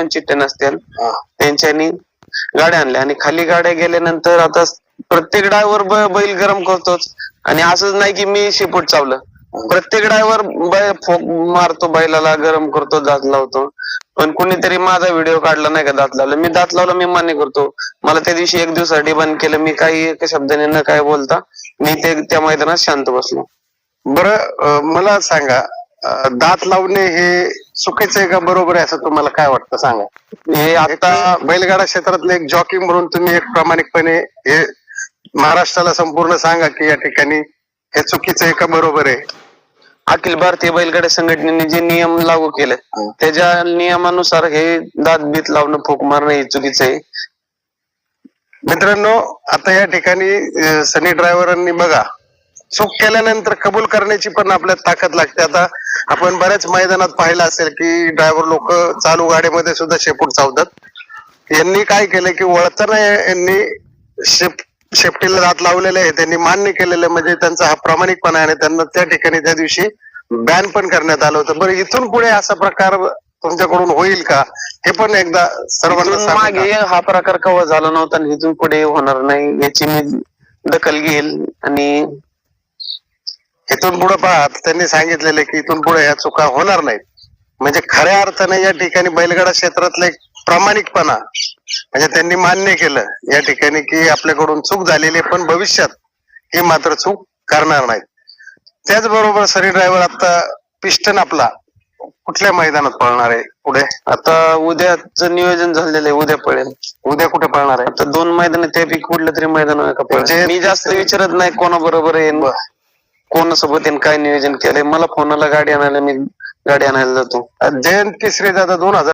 पण चिठ्ठ्या नसतील. त्यांच्यानी गाड्या आणल्या आणि खाली गाड्या गेल्यानंतर आता प्रत्येक ड्रायव्हर बैल गरम करतोच. आणि असंच नाही की मी शेपूट चावलं. प्रत्येक ड्रायव्हर बैल मारतो बैलाला गरम करतो दात लावतो. पण कोणीतरी माझा व्हिडिओ काढला नाही का दात लावला? मी दात लावला मी मान्य करतो. मला त्या दिवशी एक दिवसासाठी बंद केलं मी काही एका शब्दाने न काय बोलता मी ते त्या मैदानात शांत बसलो. बरं मला सांगा दात लावणे हे चुकीचं आहे का? बरोबर आहे असं तुम्हाला काय वाटतं? सांगा. हे आता बैलगाडा क्षेत्रातले एक जॉकी म्हणून तुम्ही एक प्रामाणिकपणे हे महाराष्ट्राला संपूर्ण सांगा की या ठिकाणी हे चुकीचं आहे का? बरोबर आहे. अखिल भारतीय बैलगाडी संघटनेने जे नियम लागू केले त्याच्या नियमानुसार हे दात बीत लावणं फूक मारणं हे चुकीचं आहे. मित्रांनो आता या ठिकाणी अं, सनी ड्रायव्हरांनी बघा चूक केल्यानंतर कबूल करण्याची पण आपल्यात ताकद लागते. आता आपण बऱ्याच मैदानात पाहिलं असेल की ड्रायव्हर लोक चालू गाडीमध्ये सुद्धा शेपूट चावतात यांनी काय केलं की वळताना यांनी शेप शेपटीला दात लावलेले आहे त्यांनी मान्य केलेलं. म्हणजे त्यांचा हा प्रामाणिकपणा आहे आणि त्यांना त्या ठिकाणी त्या दिवशी बॅन पण करण्यात आलं होतं बरं इथून पुढे असा प्रकार तुमच्याकडून होईल का हे पण एकदा सर्वांना. मागे हा प्रकार कवा झाला नव्हता आणि इथून पुढे होणार नाही याची मी दखल घेईल आणि इथून पुढे पहा आता त्यांनी सांगितलेले की इथून पुढे ह्या चुका होणार नाहीत. म्हणजे खऱ्या अर्थाने या ठिकाणी बैलगाडा क्षेत्रातलं एक प्रामाणिकपणा म्हणजे त्यांनी मान्य केलं या ठिकाणी की आपल्याकडून चूक झालेली आहे, पण भविष्यात ही मात्र चूक करणार नाहीत. त्याचबरोबर सरी ड्रायव्हर आता पिस्टन आपला कुठल्या मैदानात पळणार आहे पुढे? आता उद्याच नियोजन झालेलं आहे उद्या पळेल. उद्या कुठे पळणार आहे? आता दोन मैदान त्यापैकी कुठलं तरी मैदान आहे का पळेल? म्हणजे- मी जास्त विचारत नाही कोणाबरोबर येईन कोणासोबत येईन काय नियोजन केलंय? मला फोनाला गाडी आणायला मी गाडी आणायला जातो. जयंत केसरी दादा दोन हजार